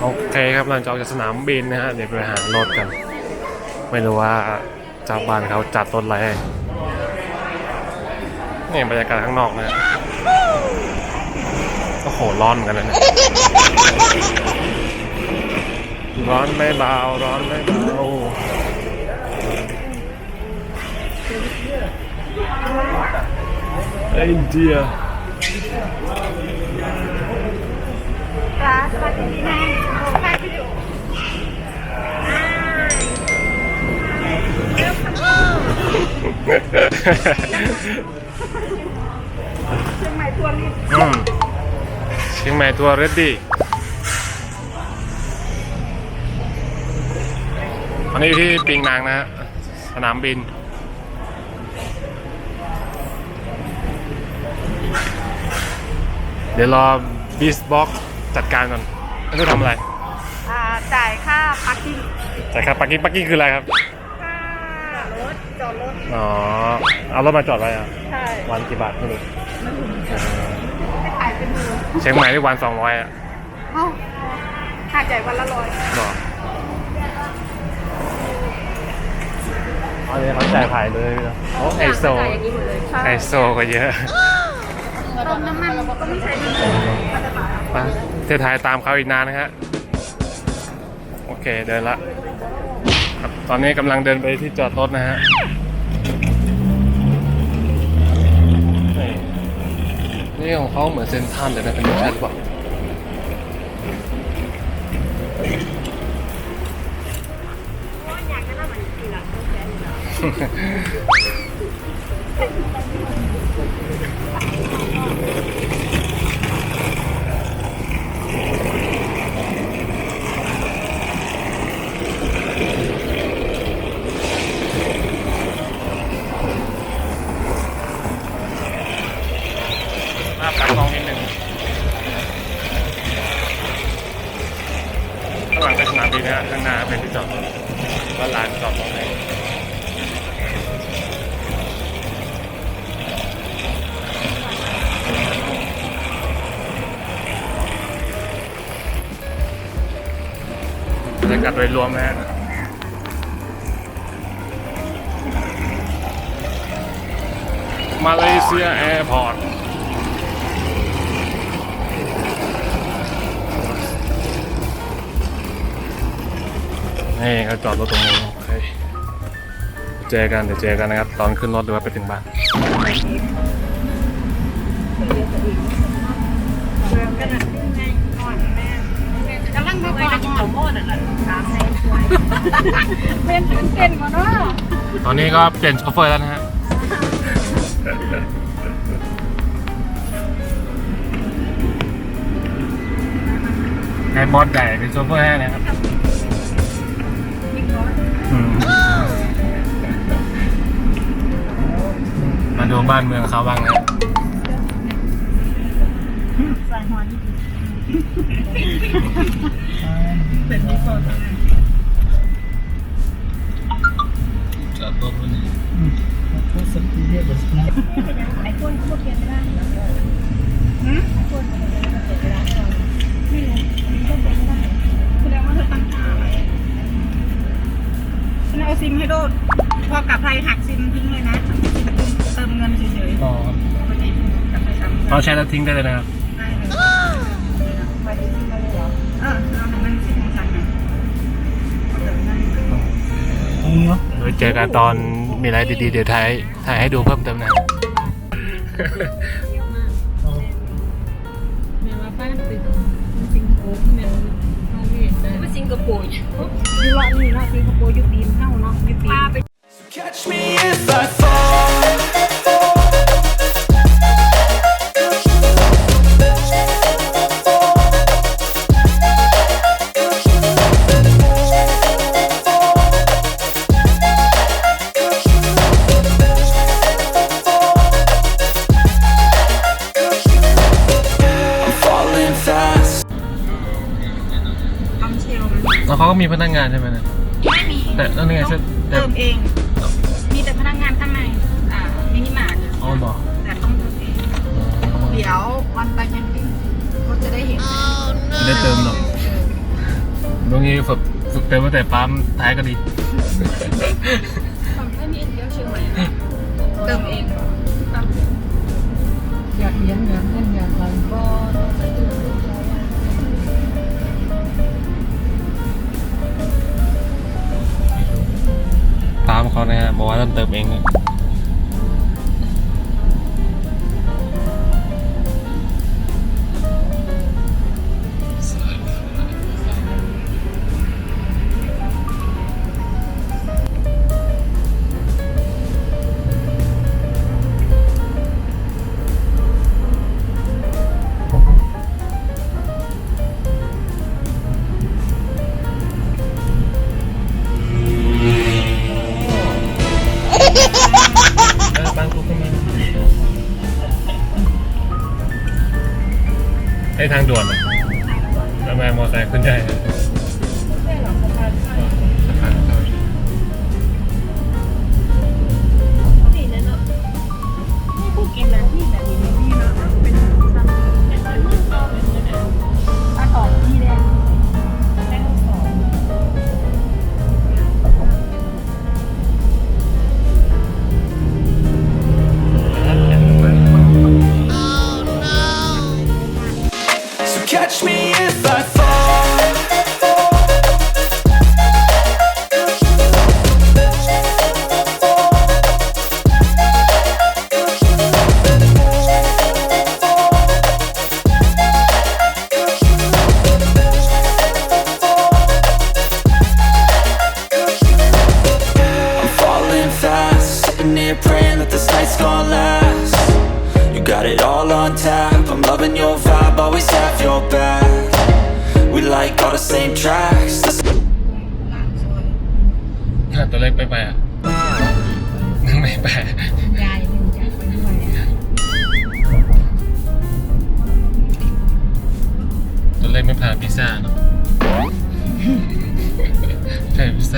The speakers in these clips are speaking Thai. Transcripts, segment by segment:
โอเคครับหลังจากออกจากสนามบินนะฮะเดี๋ยวไปหารถกัน ไม่รู้ว่าเจ้าบ้านเขาจัดรถอะไรนี่บรรยากาศข้างนอกนะฮะโหร้อนเหมือนกันนะเนี่ยร้อนไม่เบาร้อนไม่เบาไอ้เดียร้านส เชียงใหม่ทัวริสต์อืมเชียงใหม่ตัวเรดดี้อันนี้ที่ปิงนางนะฮะสนามบิน เดี๋ยวรอบีสบ็อกจัดการก่อนไม่รู้ทำอะไร อ่าจ่ายค่าพาร์กิ้งจ่ายค่าปักกิ้งปักกิ้งคืออะไรครับค่ารถ จอดรถ อ๋อ เอารถมาจอดไว้อะใช่วันกี่บาทไม่รู้ไม่ขายเป็นหมื่นเชียงใหม่ที่วันสองร้อยอะเอ้าค่าจ่ายวันละร้อยหรออันนี้เขาจ่ายผ่ายเลยนะโอ้ไฮโซ จ่ายอย่างนี้หมดเลยใช่ไฮโซก็เยอะเติมน้ำมันก็ไม่ใช้น้ำมันไปเทไทยตามเขาอีกนานนะฮะ โอเคเดินละครับตอนนี้กำลังเดินไปที่จอดรถนะฮะ นี่ของเขาเหมือนเซนทันแต่นะเป็นไม่ใช่หรือเปล่าอยากจะทำอะไรกินล่ะ ภาพตัดกล้องนิดนึงข้างหลังเป็นสนามบินนะข้างหน้าเป็นที่จอดรถก็ลานจอดรถเลยบรรยากาศโดยรวมนะฮะมาเลเซียแอร์พอร์ต นี่เขาจอดรถตรงนี้โอเคเจอกันเดี๋ยวเจอกันนะครับ ตอนขึ้นรถหรือว่าไปถึงบ้านเติมกันอะไงอ่อนแม่กำลังมาก่อนกินข้าวโพดอะถามในเป็นตื่นเต้นมาเนาะตอนนี้ก็เปลี่ยนโชเฟอร์แล้วนะฮะไอ้บอสใหญ่เป็นโชเฟอร์ให้นะครับ มาดูบ้านเมืองเขาบ้างนะใส่หัวนี่เป็นมีโซนจอดรถวันนี้ไอ้คนพูดเพียงไม่ได้หืมคนเพียงไม่ได้ไม่รู้ก็เป็นไม่ได้แสดงว่าเธอตั้งค่าไว้ฉันเอาซิมให้โดดพอกลับไทยหักซิมทิ้งเลยนะ เติมเงินเฉยอ๋อๆปกติกลับไทยทำเราใช้แล้วทิ้งได้เลยนะครับ ได้เลยไปที่ซิมมาเลยเหรอเออเอาหนึ่งซิมของฉันนะเติมเงินไว้เจอกันตอนมีอะไรดีๆ เดี๋ยวถ่ายถ่ายให้ดูเพิ่มเติมนะ แม่ว่าป้าไปสิงคโปร์ที่แม่เอาเวียดได้สิงคโปร์อยู่ว่านี่เนาะสิงคโปร์อยู่ปีนเท่าเนาะอยู่ปีน Catch me if I มีพนักงานใช่ไหมเนี่ยไม่มีแต่แล้วนี่ไงต้เส้อนงเติมเอง มีแต่พนักงานข้างใน อ่ามินิมาร์ทอ๋อบอกแต่ต้องเติมเอง เดี๋ยววันไปแคมปิ้งเขาจะได้เห็นจะได้เติมหน่อยตรงนี้ฝึกฝึกเติมตั้งแต่ปั๊มท้ายก็ดีไม่มีเดียวเชียงใหม่เติมเองอยากเลี้ยงอยากเล่นอยากอะไรก็ เขานะฮะบอกว่าต้องเติมเอง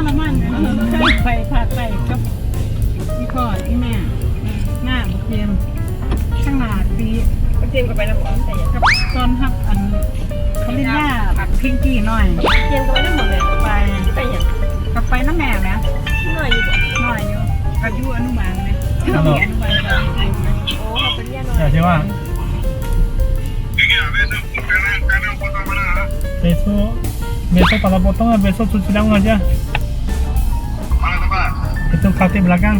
งเขาอันคนจากคังเขาเวดูอ่าอันนี้คืออันนี้จากมานนไปจากคนนี้เขาจะเย็นเย็นปุ๊บไรแล้วปุ๊บพี่คอยอ่าแค่ใช่บนหลังน้ำเปิดไปกับพี่พ่อที่แม่หน้าบุกเทียมข้างหน้าปีบุกเทียมกับไปน้ำหอมแต่กับตอนทับอันเขาเรียกว่าพิงกี้หน่อยเทียมกับไปน้ำหอมเลยไปไปอย่างกับไปน้ำแม่นะหน่อยอยู่หน่อยอยู่กับยูอนุบาลนะอนุบาลโอ้เขาเป็นเรียนหน่อย Ya lleva. Beso, beso para potong, beso cuci tangan aja. Itu kaki belakang.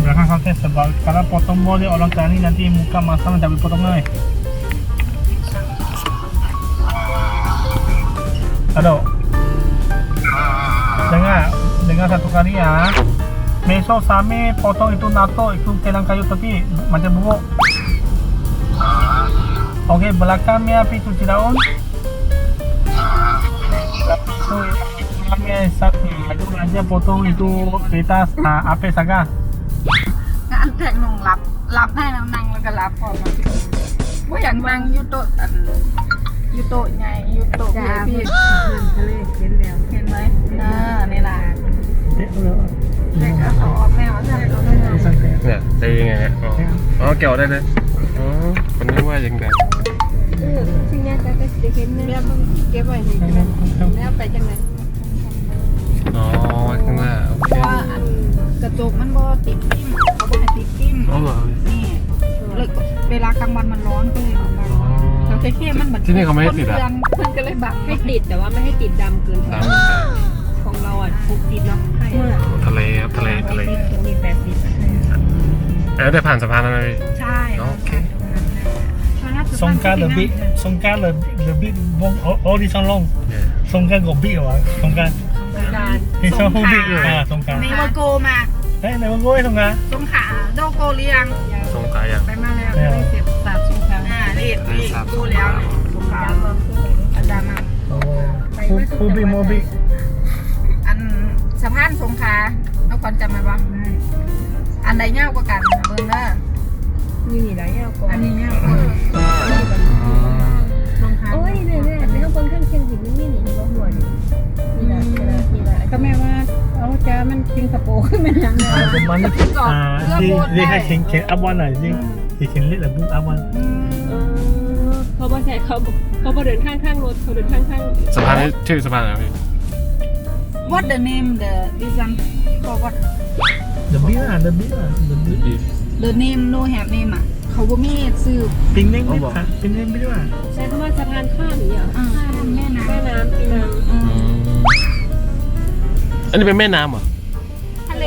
Belakang kaki sebab kalau potong boleh orang tani nanti muka masam tapi potong lagi. Halo. Dengar, dengar satu kali ya. Besok Sami potong itu nato itu kelang kayu tepi macam bubuk. Okey, belakangnya api cuci daun. Itu belakangnya satu maju aja potong itu kertas ah, apa saga. งานแต่งนงรับรับให้แล้วนั่งแล้วก็รับพอมาว่าอย่างนั่งอยูโตะอันอยูโต๊ะใหญ่อยูโต๊ะพี่เพื่อนทะเลเห็นแล้วเห็นไหมอ่านี่แหละ Eh, แต่ก็เอาออกแนวใช่เอาแนวเนี่ยจะยังไงเนี่ยอ๋ออ๋อเกี่ยวได้เลยอ๋อคนนึกว่ายังไงสิ่งนี้จะจะเห็นเนี่ยเก็บไว้นี่แล้วไปจังไหนอ๋อข้างหน้าโอเคว่าอันกระจกมันบ่ติดกิ้มเขาบ่ให้ติดกิ้มอ๋อเหรอนี่เลยเวลากลางวันมันร้อนก็เลยออกมาอ๋อเราเข้ๆมันเหมือนที่นี่เขาไม่ให้ติดอะเพื่อนก็เลยบังให้ติดแต่ว่าไม่ให้ติดดำเกินไปของเราอะถูกติดเนาะทะเลครับทะเลทะเลตรงนี้แปดสิบเอ้ยได้ผ่านสะพานแล้วไหมพี่ใช่โอเค ถ้าสุ Songkran lebih Songkran lebih lebih long oh, oh di Song Long Songkran got big or Songkran การ Di Song Hu big ah Songkran ในวาโกมา Eh never go eh Songkran สงขลาโดโกเรียง สงขลาอย่างไปมาแล้วได้เสียบสาบสงครามอ่าเรียกนี่ดูแล้วสงขลาอาจารย์มา Oh Who who big more big อันสะพานสงขลาเอาคนจำไหมบ้างอันใดเงากว่ากันเบิ่งเด้อนี่นี่ไรเงี้ยก่อนอันนี้เงากว่า คนข้างเคียงหินนี่นี่ว่าหัวนี่นี่แหละนี่แหละนี่แหละก็แม่ว่าเอาจ้ามันสิงคโปร์ขึ้นมาอย่างนั้น Ah the money ah they they have can can up one I think they can let the book up one เออเขาบอกใส่เขาเขาบอกเดินข้างข้างรถเขาเดินข้างข้างสะพานนี้ชื่อสะพานอะไรพี่ what the name the this one for what The big ah the big ah the big the name no have name อะ เขาบ่มีชื่อ Ping Ning big ah Ping Ning big ah ใช้คำว่าสะพานข้ามอย่างเงี้ยอ่าแม่น้แม่น้ำปีน้ำำอืมอันนี้เป็นแม่น้ำเหรอทะเล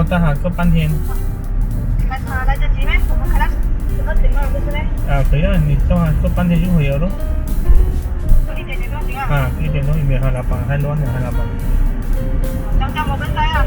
Ke di kota ha ke Pantian. เราจะจีไหมผมมาคัดรถถึงเราใช่ไหม Ah, kaya ni tu ha ke Pantian juga ya lo. ตัวนี้เดี๋ยวเราถึงอะ Ah, ini dia tu ini halapan, haluan ni halapan. จังจังโมเป็นไซอะ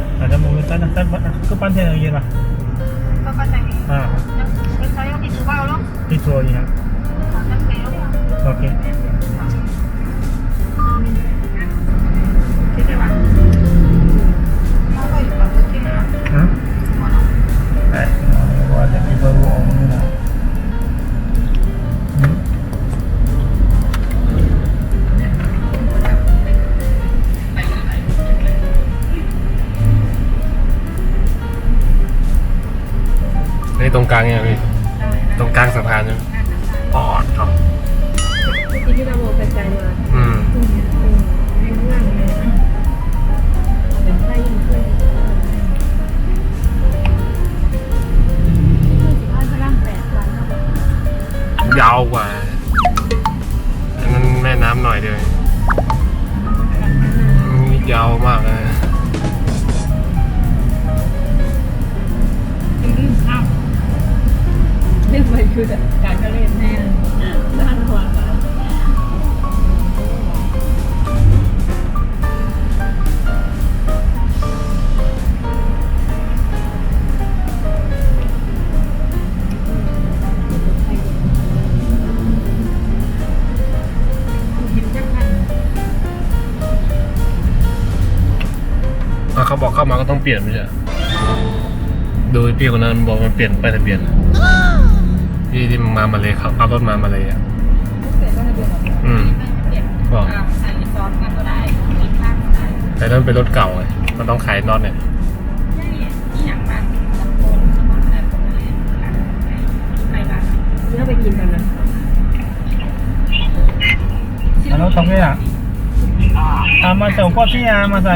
ตรงกลางเนี่ย มาก็ต้องเปลี่ยนไม่ใช่เหรอดูพี่คนนั้นบอกมันเปลี่ยนไปแต่เปลี่ยนพี่ที่มามาเลยครับเอารถมามาเลยอะอืมบอกใส่ซอสกันก็ได้กินข้าวก็ได้แต่นั่นเป็นรถเก่าไงมันต้องขายน็อตเนี่ยนี่อย่างบ้านตะโกนสมองอะไรตรงนั้นไปบ้านเนื้อไปกินกันนะ Hello, Tong ya. อ่ามาใส่ก็ที่อะมาใส่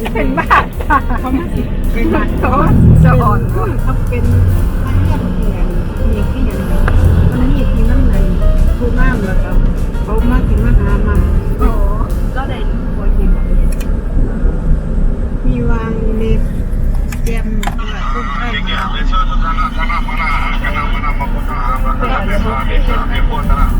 เคอ่าโอเคโอเคที่วางอยู่คือไก่คือที่วางเลยอ่าสาวเก่าพอเด้อที่วางเออใช่ปะต้องมีเอาเราก็บเป็นบ้าเขามาสิเป็นบาเขาสะอ่อนเขาเป็นอันนี้อย่างเดียวมีที่อย่างเดียวมันนี่ที่นั่นเลยผู้น้ำแล้วก็เขามากินมาหามาโอ้ก็ได้โวยกินแบบนี้มีวางเล็บเตรียมต้มไก่เ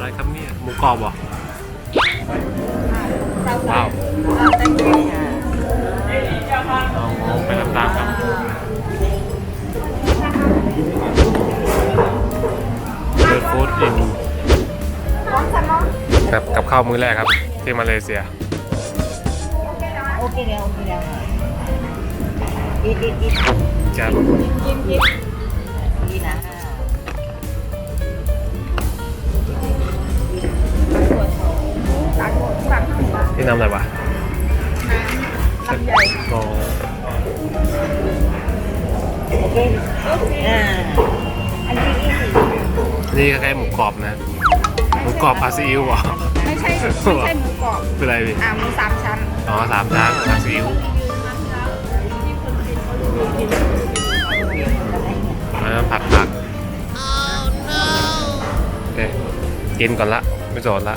อะไรครับเนี่ยหมูกรอบเหรอว้าวเอาไปตามๆครับเดฟู้ดอินแบบกับข้าวมื้อแรกครับ ที่มาเลเซีย โอเคแล้วโอเคแล้วอีกอีกอีกครับ ที่นำอะไรวะลำใหญ่อ๋อโอเคอ่าอันนี้อีกนี่คล้ายๆหมูกรอบนะ หมูกรอบอาซีอิ๊วเหรอไม่ใช่ไม่ใช่หมูกรอบเป็นอะไรพี่อ่าหมูสามชั้นอ๋อสามชั้นอาซีอิ๊วอันนั้นผัดผักโอเคกินก่อนละ ไม่สนละ